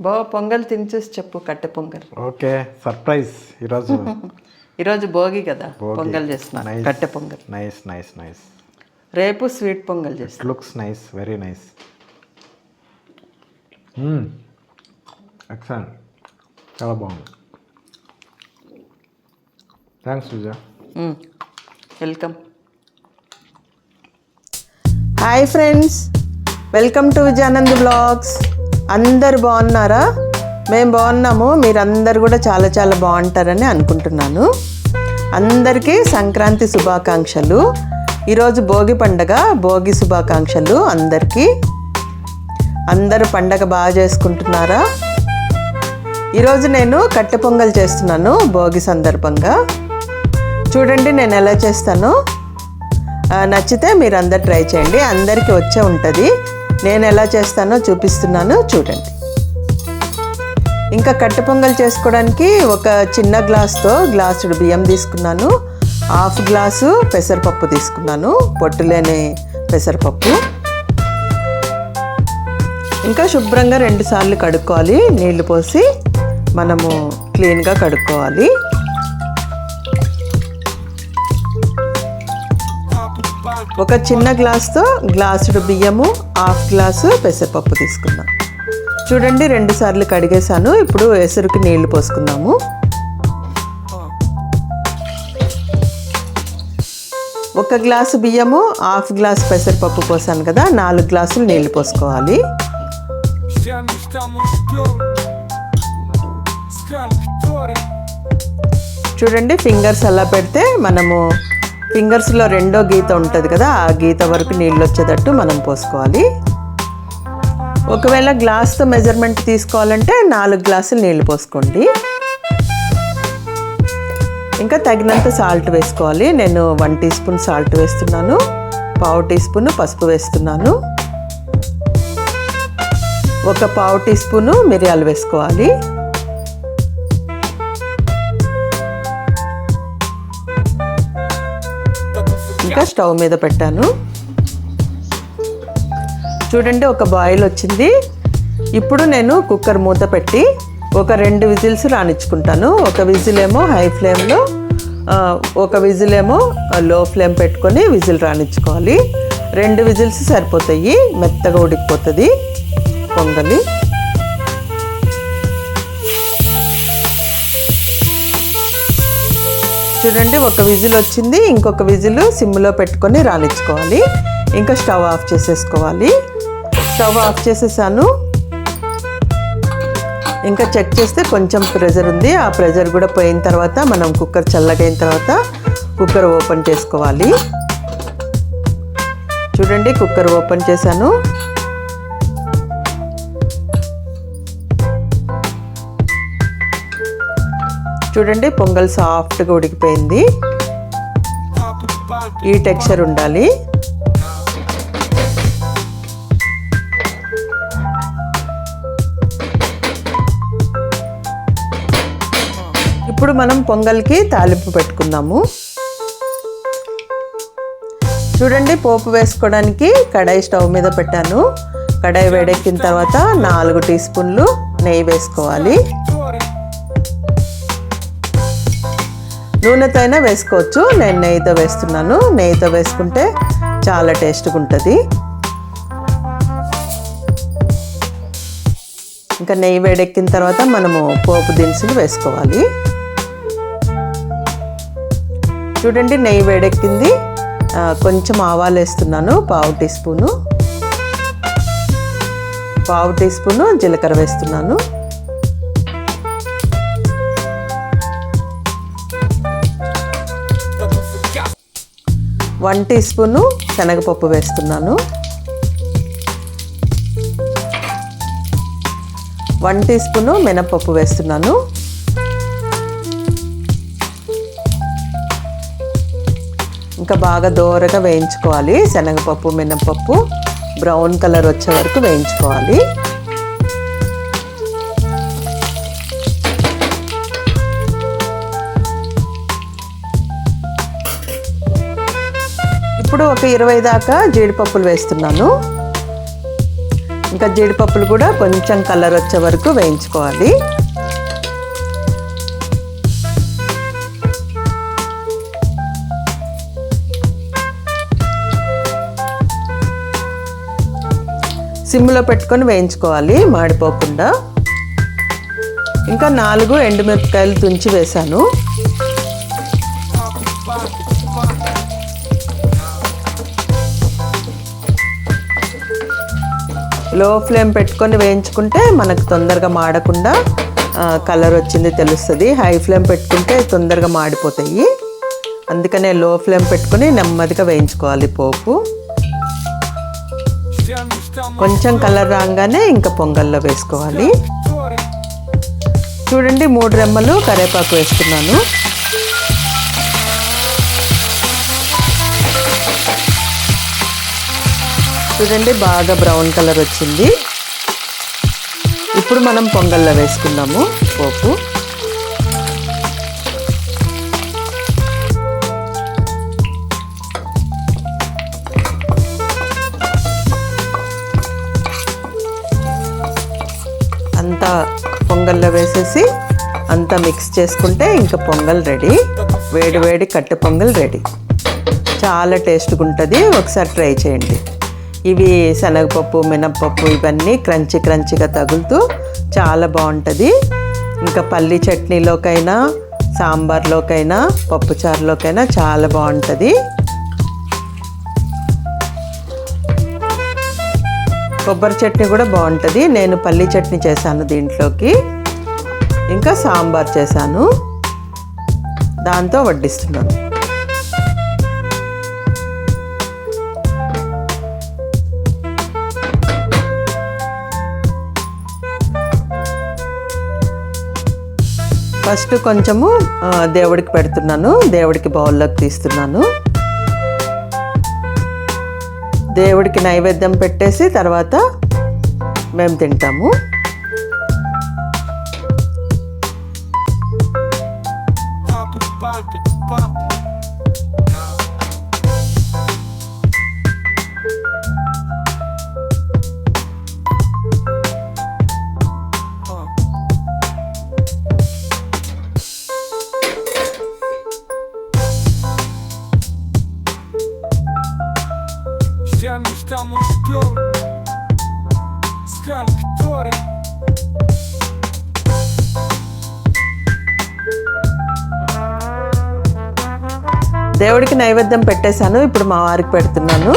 బావ పొంగల్ తినిచేసి చెప్పు కట్టె పొంగల్. ఓకే సర్ప్రైజ్ ఈరోజు. ఈరోజు భోగి కదా. పొంగల్ చేస్తున్నాను Nice. కట్టె పొంగల్. నైస్ నైస్ నైస్ రేపు స్వీట్ పొంగల్ చేస్తాను looks nice very nice excellent చాలా బాగుంది. Thanks Vijay welcome hi friends welcome to Vijayanand blogs అందరు బాగున్నారా? మేము బాగున్నాము. మీరందరు కూడా చాలా చాలా బాగుంటారని అనుకుంటున్నాను. అందరికీ సంక్రాంతి శుభాకాంక్షలు. ఈరోజు భోగి పండగ భోగి శుభాకాంక్షలు అందరికీ. అందరూ పండగ బాగా చేసుకుంటున్నారా? ఈరోజు నేను కట్టె పొంగల్ చేస్తున్నాను భోగి సందర్భంగా. చూడండి నేను ఎలా చేస్తాను. నచ్చితే మీరు అందరు ట్రై చేయండి. అందరికీ వచ్చే ఉంటుంది. నేను ఎలా చేస్తానో చూపిస్తున్నాను చూడండి. ఇంకా కట్టె పొంగల్ చేసుకోవడానికి ఒక చిన్న గ్లాస్తో గ్లాసుడు బియ్యం తీసుకున్నాను. హాఫ్ గ్లాసు పెసరపప్పు తీసుకున్నాను. పొట్టు లేని పెసరపప్పు. ఇంకా శుభ్రంగా రెండు సార్లు కడుక్కోవాలి. నీళ్ళు పోసి మనము క్లీన్గా కడుక్కోవాలి. ఒక చిన్న గ్లాస్తో గ్లాసుడు బియ్యము హాఫ్ గ్లాసు పెసరపప్పు తీసుకుందాం. చూడండి రెండు సార్లు కడిగేసాను ఇప్పుడు ఎసురుకి నీళ్ళు పోసుకుందాము. ఒక గ్లాసు బియ్యము హాఫ్ గ్లాస్ పెసరపప్పు పోసాను కదా నాలుగు గ్లాసులు నీళ్ళు పోసుకోవాలి. చూడండి ఫింగర్స్ అలా పెడితే మనము ఫింగర్స్లో రెండో గీత ఉంటుంది కదా ఆ గీత వరకు నీళ్ళు వచ్చేటట్టు మనం పోసుకోవాలి. ఒకవేళ గ్లాస్తో మెజర్మెంట్ తీసుకోవాలంటే నాలుగు గ్లాసులు నీళ్ళు పోసుకోండి. ఇంకా తగినంత సాల్ట్ వేసుకోవాలి. నేను వన్ టీ స్పూన్ సాల్ట్ వేస్తున్నాను పావు టీ స్పూన్ పసుపు వేస్తున్నాను. ఒక పావు టీ స్పూను మిరియాలు వేసుకోవాలి. ఇంకా స్టవ్ మీద పెట్టాను. చూడండి ఒక బాయిల్ వచ్చింది. ఇప్పుడు నేను కుక్కర్ మూత పెట్టి ఒక రెండు విజిల్స్ రానిచ్చుకుంటాను. ఒక విజిల్ ఏమో హై ఫ్లేమ్లో ఒక విజిల్ ఏమో లో ఫ్లేమ్ పెట్టుకొని విజిల్ రానిచ్చుకోవాలి. రెండు విజిల్స్ సరిపోతాయి మెత్తగా ఉడికిపోతుంది. పొంగలి. చూడండి ఒక విజిల్ వచ్చింది. ఇంకొక విజిల్ సిమ్లో పెట్టుకొని రాణించుకోవాలి ఇంకా స్టవ్ ఆఫ్ చేసేసుకోవాలి. స్టవ్ ఆఫ్ చేసేసాను. ఇంకా చెక్ చేస్తే కొంచెం ప్రెజర్ ఉంది. ఆ ప్రెజర్ కూడా పోయిన తర్వాత మనం కుక్కర్ చల్లగైన తర్వాత కుక్కర్ ఓపెన్ చేసుకోవాలి. చూడండి కుక్కర్ ఓపెన్ చేశాను. చూడండి పొంగల్ సాఫ్ట్గా ఉడికిపోయింది. ఈ టెక్స్చర్ ఉండాలి. ఇప్పుడు మనం పొంగల్కి తాలింపు పెట్టుకుందాము. చూడండి పోపు వేసుకోవడానికి కడాయి స్టవ్ మీద పెట్టాను. కడాయి వేడెక్కిన తర్వాత నాలుగు టీ స్పూన్లు నెయ్యి వేసుకోవాలి. నూనెతో అయినా వేసుకోవచ్చు. నేను నెయ్యితో వేస్తున్నాను. నెయ్యితో వేసుకుంటే చాలా టేస్ట్గా ఉంటుంది ఇంకా నెయ్యి వేడెక్కిన తర్వాత మనము పోపు దినుసులు వేసుకోవాలి. చూడండి నెయ్యి వేడెక్కింది. కొంచెం ఆవాలు వేస్తున్నాను. పావు టీ స్పూను. పావు టీ స్పూను జీలకర్ర వేస్తున్నాను. వన్ టీ స్పూను శనగపప్పు వేస్తున్నాను. వన్ టీ స్పూను మినప్పప్పు వేస్తున్నాను. ఇంకా బాగా దోరగా వేయించుకోవాలి. శనగపప్పు మినప్పప్పు బ్రౌన్ కలర్ వచ్చే వరకు వేయించుకోవాలి. ఇప్పుడు ఒక ఇరవై దాకా జీడిపప్పులు వేస్తున్నాను. ఇంకా జీడిపప్పులు కూడా కొంచెం కలర్ వచ్చే వరకు వేయించుకోవాలి. సిమ్లో పెట్టుకొని వేయించుకోవాలి మాడిపోకుండా. ఇంకా నాలుగు ఎండుమిరపకాయలు తుంచి వేశాను. లో ఫ్లేమ్ పెట్టుకొని వేయించుకుంటే మనకు తొందరగా మాడకుండా కలర్ వచ్చింది తెలుస్తుంది. హై ఫ్లేమ్ పెట్టుకుంటే తొందరగా మాడిపోతాయి. అందుకనే లో ఫ్లేమ్ పెట్టుకొని నెమ్మదిగా వేయించుకోవాలి పోపు. కొంచెం కలర్ రాగానే ఇంకా పొంగల్లో వేసుకోవాలి. చూడండి మూడు రెమ్మలు కరేపాకు వేస్తున్నాను. చూడండి బాగా బ్రౌన్ కలర్ వచ్చింది. ఇప్పుడు మనం పొంగల్లో వేసుకుందాము పోపు. అంతా పొంగల్లో వేసేసి అంతా మిక్స్ చేసుకుంటే ఇంకా పొంగల్ రెడీ. వేడి వేడి కట్టె పొంగల్ రెడీ. చాలా టేస్ట్గా ఉంటుంది. ఒకసారి ట్రై చేయండి. ఇవి శనగపప్పు మినప్పప్పు ఇవన్నీ క్రంచి క్రంచిగా తగులుతూ చాలా బాగుంటుంది. ఇంకా పల్లి చట్నీలోకైనా సాంబార్లోకైనా పప్పుచారులోకైనా చాలా బాగుంటుంది. కొబ్బరి చట్నీ కూడా బాగుంటుంది. నేను పల్లి చట్నీ చేశాను దీంట్లోకి. ఇంకా సాంబార్ చేశాను. దాంతో వడ్డిస్తున్నాను. ఫస్ట్ కొంచెము దేవుడికి పెడుతున్నాను. దేవుడికి బౌల్లోకి తీస్తున్నాను. దేవుడికి నైవేద్యం పెట్టేసి తర్వాత మేము తింటాము. దేవుడికి నైవేద్యం పెట్టేశాను. ఇప్పుడు మా వారికి పెడుతున్నాను.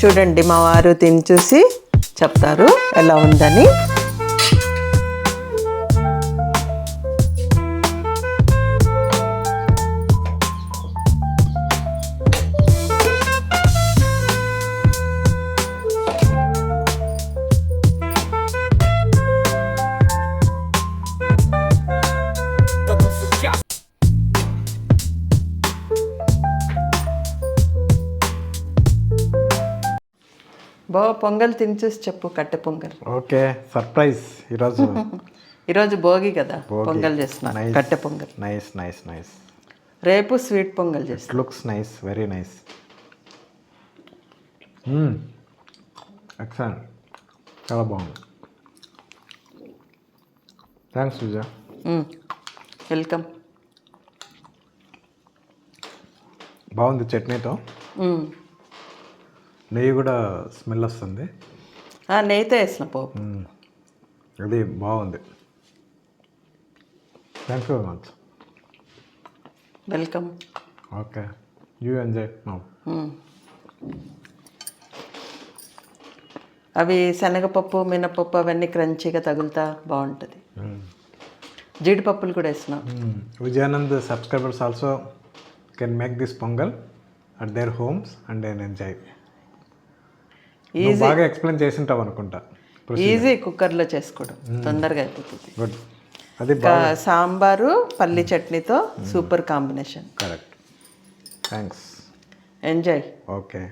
చూడండి మా వారు తిని చూసి చెప్తారు ఎలా ఉందని. బో పొంగల్ తిని చూసి చెప్పు కట్టె పొంగల్. ఓకే సర్ప్రైజ్ ఈరోజు. ఈరోజు భోగి కదా. పొంగల్ చేస్తున్నా. కట్టె పొంగల్. నైస్ నైస్ నైస్ రేపు స్వీట్ పొంగల్ చేస్తా. Looks nice very nice excellent చాలా బాగుంది. థ్యాంక్స్ సుజా వెల్కమ్ బాగుంది చట్నీతో. నెయ్యి కూడా స్మెల్ వస్తుంది. నెయ్యితో వేసిన పోపు. అది బాగుంది. Thanks very much welcome. Okay. You enjoy now అవి శనగపప్పు మినపప్పు అవన్నీ క్రంచీగా తగులుతా బాగుంటుంది. జీడిపప్పులు కూడా వేసినాం. Vijayanand subscribers also can make this pongal at their homes and నేను ఎంజాయ్ నువ్వు బాగా ఎక్స్ప్లెయిన్ చేసింటావు అనుకుంటా. ఈజీ కుక్కర్లో చేసుకోవడం. తొందరగా అయిపోతుంది. గుడ్ అది సాంబారు పల్లి చట్నీతో super combination. Correct thanks enjoy okay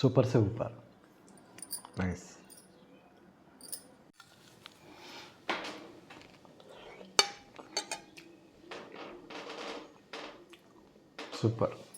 super super nice super.